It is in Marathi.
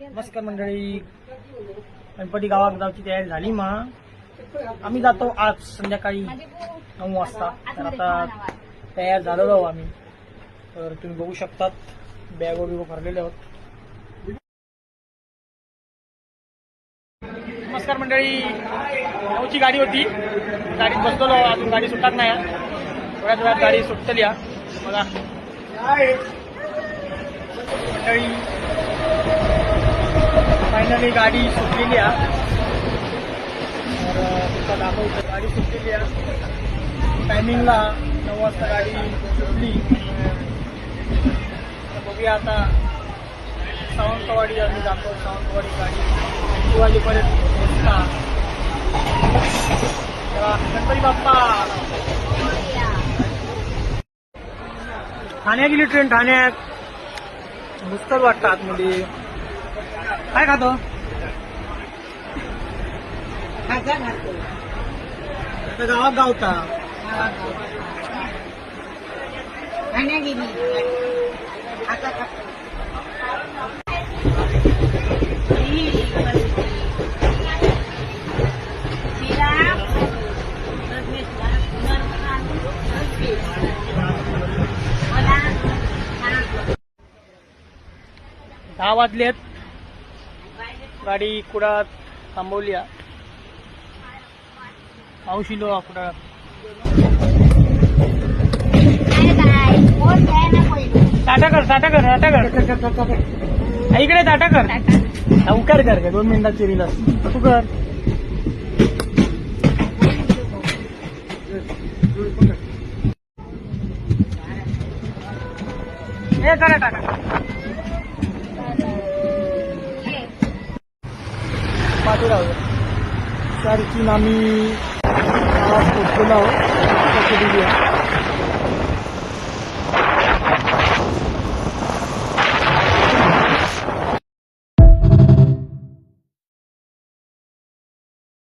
नमस्कार मंडळी. गणपती गावात गावची तयारी झाली मा आम्ही जातो आज संध्याकाळी नऊ वाजता. तर आता तयार झालेलो आहोत आम्ही. तर तुम्ही बघू शकतात बॅग वगैरे भरलेले आहोत. नमस्कार मंडळी. नऊची गाडी होती. गाडीत बसलेलो अजून गाडी सुटत नाही. थोड्याच वेळात गाडी सुटतली हा. बघा. मंडळी फायनली गाडी सुटलेली आहे. तर तुमचा दाखवतो गाडी सुटलेली आहे. टायमिंगला नऊ वाजता गाडी सुटली. तर बघूया आता सावंतवाडी आम्ही जातो सावंतवाडी गाडी शिवाजीपर्यंत पोहोचता गणपती बाप्पा. ठाण्यात गेली ट्रेन ठाण्यात. मुस्तल वाटतं आतमध्ये. काय खातो आता गावात गावता दहा वाजलेत गाडी कुडात थांबवली आहे. मावशीलो कुडात टाटा कर टाटा कर टाटा कर इकडे टाटा कर उकार कर का दोन मिनिटाची रील तू कर हे करा टाटा पाठी राहू. चारची आम्ही गावात पोचलेलो आहोत.